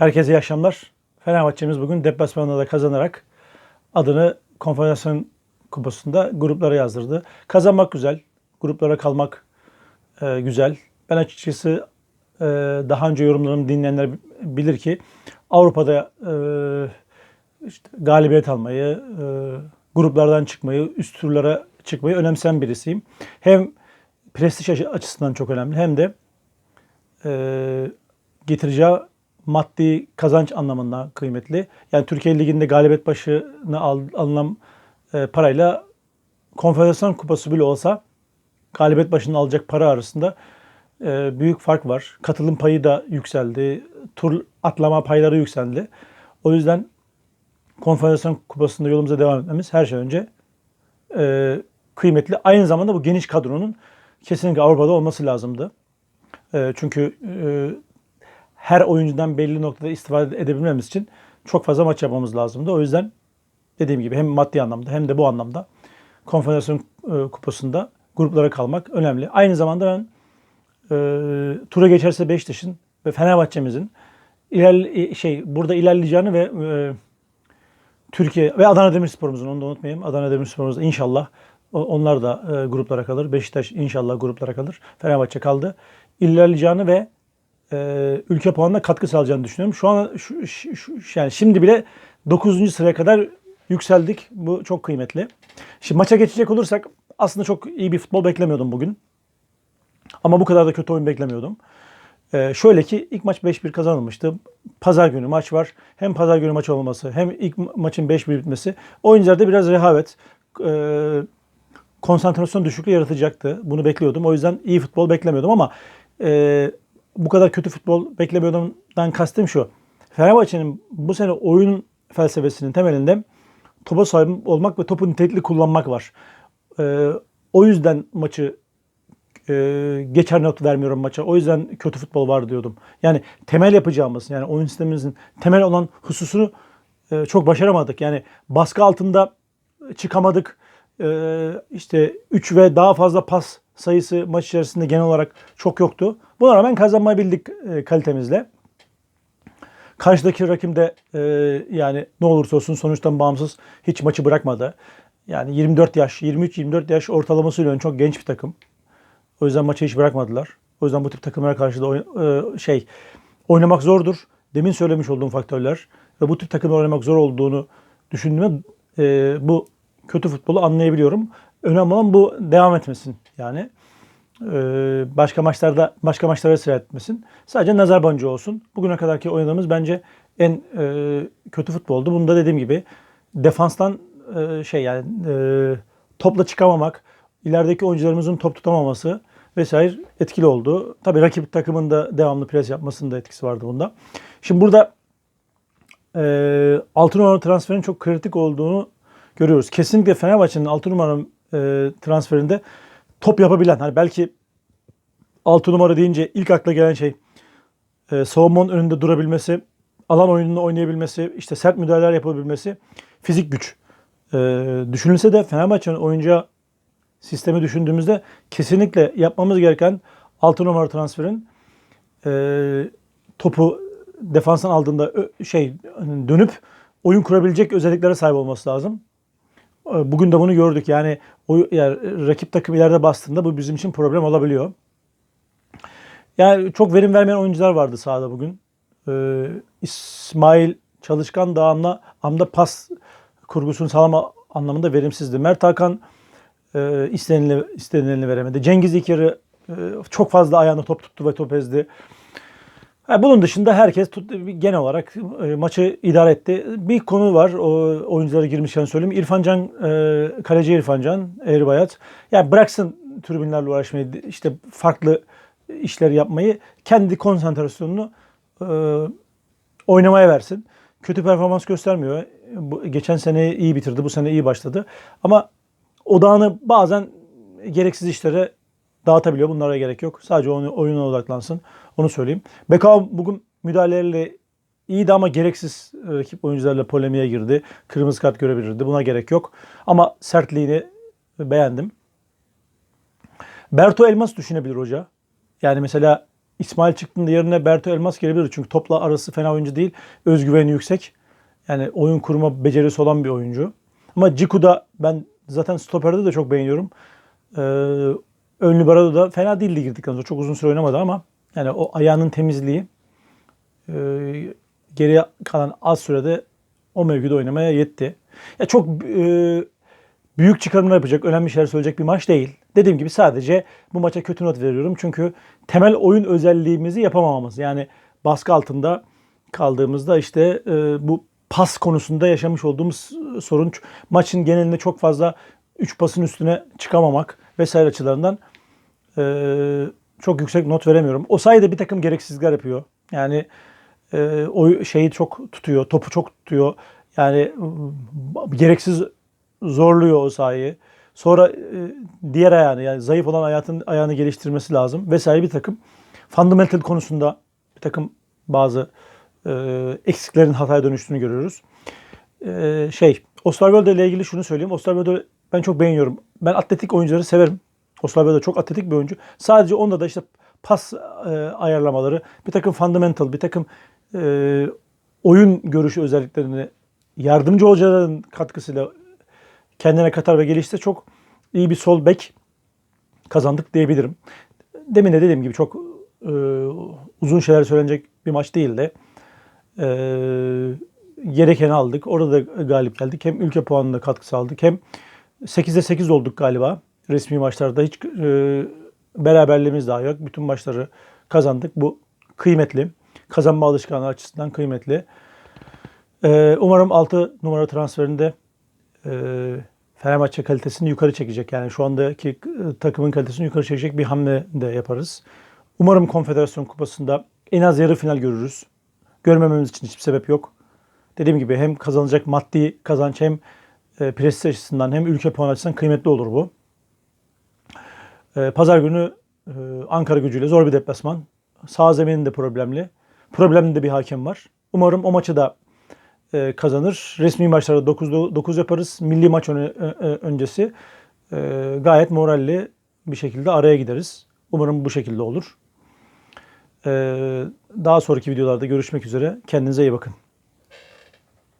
Herkese iyi akşamlar. Fenerbahçe'miz bugün deplasmanda da kazanarak adını Konfederasyon Kupası'nda gruplara yazdırdı. Kazanmak güzel, gruplara kalmak e, güzel. Ben açıkçası e, daha önce yorumlarımı dinleyenler bilir ki Avrupa'da e, işte galibiyet almayı, e, gruplardan çıkmayı, üst turlara çıkmayı önemseyen birisiyim. Hem prestij açı- açısından çok önemli hem de e, getireceği maddi kazanç anlamında kıymetli. Yani Türkiye Ligi'nde galibiyet başına al, alınan e, parayla Konfederasyon Kupası bile olsa galibiyet başına alacak para arasında e, büyük fark var. Katılım payı da yükseldi. Tur atlama payları yükseldi. O yüzden Konfederasyon Kupası'nda yolumuza devam etmemiz her şey önce e, kıymetli. Aynı zamanda bu geniş kadronun kesinlikle Avrupa'da olması lazımdı. E, çünkü e, her oyuncudan belli noktada istifade edebilmemiz için çok fazla maç yapmamız lazımdı. O yüzden dediğim gibi hem maddi anlamda hem de bu anlamda Konfederasyon e, Kupası'nda gruplara kalmak önemli. Aynı zamanda ben e, tura geçerse Beşiktaş'ın ve Fenerbahçe'mizin ilerle, şey burada ilerleyeceğini ve e, Türkiye ve Adana Demirspor'umuzun onu da unutmayayım. Adana Demirspor'umuz inşallah onlar da e, gruplara kalır. Beşiktaş inşallah gruplara kalır. Fenerbahçe kaldı. İlerleyeceğini ve e, ülke puanına katkı sağlayacağını düşünüyorum. Şu an şu, şu- yani şimdi bile 9. sıraya kadar yükseldik. Bu çok kıymetli. Şimdi maça geçecek olursak aslında çok iyi bir futbol beklemiyordum bugün. Ama bu kadar da kötü oyun beklemiyordum. Ee, şöyle ki ilk maç 5-1 kazanılmıştı. Pazar günü maç var. Hem pazar günü maç olması hem ilk ma- maçın 5-1 bitmesi oyuncularda biraz rehavet, e, konsantrasyon düşüklüğü yaratacaktı. Bunu bekliyordum. O yüzden iyi futbol beklemiyordum ama e, bu kadar kötü futbol beklemiyordumdan kastım şu. Fenerbahçe'nin bu sene oyun felsefesinin temelinde topa sahip olmak ve topu nitelikli kullanmak var. E, o yüzden maçı e, geçer not vermiyorum maça. O yüzden kötü futbol var diyordum. Yani temel yapacağımız yani oyun sistemimizin temel olan hususunu e, çok başaramadık. Yani baskı altında çıkamadık. E, işte 3 ve daha fazla pas sayısı maç içerisinde genel olarak çok yoktu. Buna rağmen kazanmayı bildik e, kalitemizle. Karşıdaki rakip de e, yani ne olursa olsun sonuçtan bağımsız hiç maçı bırakmadı. Yani 24 yaş, 23-24 yaş ortalamasıyla çok genç bir takım. O yüzden maçı hiç bırakmadılar. O yüzden bu tip takımlara karşı da oyn- e, şey oynamak zordur. Demin söylemiş olduğum faktörler ve bu tip takımlar oynamak zor olduğunu düşündüğümde e, bu kötü futbolu anlayabiliyorum. Önemli olan bu devam etmesin yani. E, başka maçlarda başka maçlara sirayet etmesin. Sadece nazar boncuğu olsun. Bugüne kadarki oynadığımız bence en e, kötü futboldu. Bunda dediğim gibi defanstan e, şey yani e, topla çıkamamak, ilerideki oyuncularımızın top tutamaması vesaire etkili oldu. Tabii rakip takımın da devamlı pres yapmasının da etkisi vardı bunda. Şimdi burada e, 6 numara transferin çok kritik olduğunu görüyoruz. Kesinlikle Fenerbahçe'nin 6 numara e, transferinde top yapabilen, hani belki 6 numara deyince ilk akla gelen şey e, savunmanın önünde durabilmesi, alan oyununu oynayabilmesi, işte sert müdahaleler yapabilmesi, fizik güç. E, düşünülse de Fenerbahçe'nin oyuncağı sistemi düşündüğümüzde kesinlikle yapmamız gereken 6 numara transferin e, topu defanstan aldığında şey dönüp oyun kurabilecek özelliklere sahip olması lazım. Bugün de bunu gördük. Yani, o, yani rakip takım ileride bastığında bu bizim için problem olabiliyor. Yani çok verim vermeyen oyuncular vardı sahada bugün. Ee, İsmail Çalışkan da amda, amda pas kurgusunu sağlama anlamında verimsizdi. Mert Hakan e, istenileni, istenileni veremedi. Cengiz İlker'i e, çok fazla ayağına top tuttu ve top ezdi. Bunun dışında herkes genel olarak e, maçı idare etti. Bir konu var o oyunculara girmişken söyleyeyim. İrfancan, e, kaleci İrfancan, Eğribayat. Yani bıraksın tribünlerle uğraşmayı, işte farklı işler yapmayı, kendi konsantrasyonunu e, oynamaya versin. Kötü performans göstermiyor. Geçen sene iyi bitirdi, bu sene iyi başladı. Ama odağını bazen gereksiz işlere dağıtabiliyor. Bunlara gerek yok. Sadece oyunu, oyuna odaklansın. Onu söyleyeyim. Beckham bugün müdahalelerle iyiydi ama gereksiz e, rakip oyuncularla polemiğe girdi. Kırmızı kart görebilirdi. Buna gerek yok. Ama sertliğini beğendim. Berto Elmas düşünebilir hoca. Yani mesela İsmail çıktığında yerine Berto Elmas gelebilir. Çünkü topla arası fena oyuncu değil. Özgüveni yüksek. Yani oyun kurma becerisi olan bir oyuncu. Ama Ciku da ben zaten stoperde de çok beğeniyorum. Ee, ön libero'da da fena değildi girdikten sonra. Çok uzun süre oynamadı ama yani o ayağının temizliği e, geriye kalan az sürede o mevkide oynamaya yetti. Ya çok e, büyük çıkarımlar yapacak, önemli şeyler söyleyecek bir maç değil. Dediğim gibi sadece bu maça kötü not veriyorum. Çünkü temel oyun özelliğimizi yapamamamız. Yani baskı altında kaldığımızda işte e, bu pas konusunda yaşamış olduğumuz sorun maçın genelinde çok fazla 3 pasın üstüne çıkamamak vesaire açılarından e, çok yüksek not veremiyorum. O sayede bir takım gereksizlikler yapıyor. Yani e, o şeyi çok tutuyor, topu çok tutuyor. Yani e, gereksiz zorluyor o sahayı. Sonra e, diğer ayağını yani zayıf olan ayağın ayağını geliştirmesi lazım vesaire bir takım fundamental konusunda bir takım bazı e, eksiklerin hataya dönüştüğünü görüyoruz. E, şey Osterwolde ile ilgili şunu söyleyeyim. Osterwolde ben çok beğeniyorum. Ben atletik oyuncuları severim. Osterwolde çok atletik bir oyuncu. Sadece onda da işte pas e, ayarlamaları, bir takım fundamental, bir takım e, oyun görüşü özelliklerini yardımcı hocaların katkısıyla kendine katar ve gelişse çok iyi bir sol bek kazandık diyebilirim. Demin de dediğim gibi çok e, uzun şeyler söylenecek bir maç değildi. E, gerekeni aldık. Orada da galip geldik. Hem ülke puanında katkısı aldık hem 8'de 8 olduk galiba. Resmi maçlarda hiç e, beraberliğimiz daha yok. Bütün maçları kazandık. Bu kıymetli. Kazanma alışkanlığı açısından kıymetli. E, umarım 6 numara transferinde e, Fenerbahçe kalitesini yukarı çekecek. Yani şu andaki e, takımın kalitesini yukarı çekecek bir hamle de yaparız. Umarım Konfederasyon Kupası'nda en az yarı final görürüz. Görmememiz için hiçbir sebep yok. Dediğim gibi hem kazanılacak maddi kazanç hem e, prestij açısından hem ülke puan açısından kıymetli olur bu. E, Pazar günü e, Ankara gücüyle zor bir deplasman. Sağ zeminin problemli. Problemli de bir hakem var. Umarım o maçı da e, kazanır. Resmi maçlarda 9 9 yaparız. Milli maç ö- öncesi e, gayet moralli bir şekilde araya gideriz. Umarım bu şekilde olur. E, daha sonraki videolarda görüşmek üzere. Kendinize iyi bakın.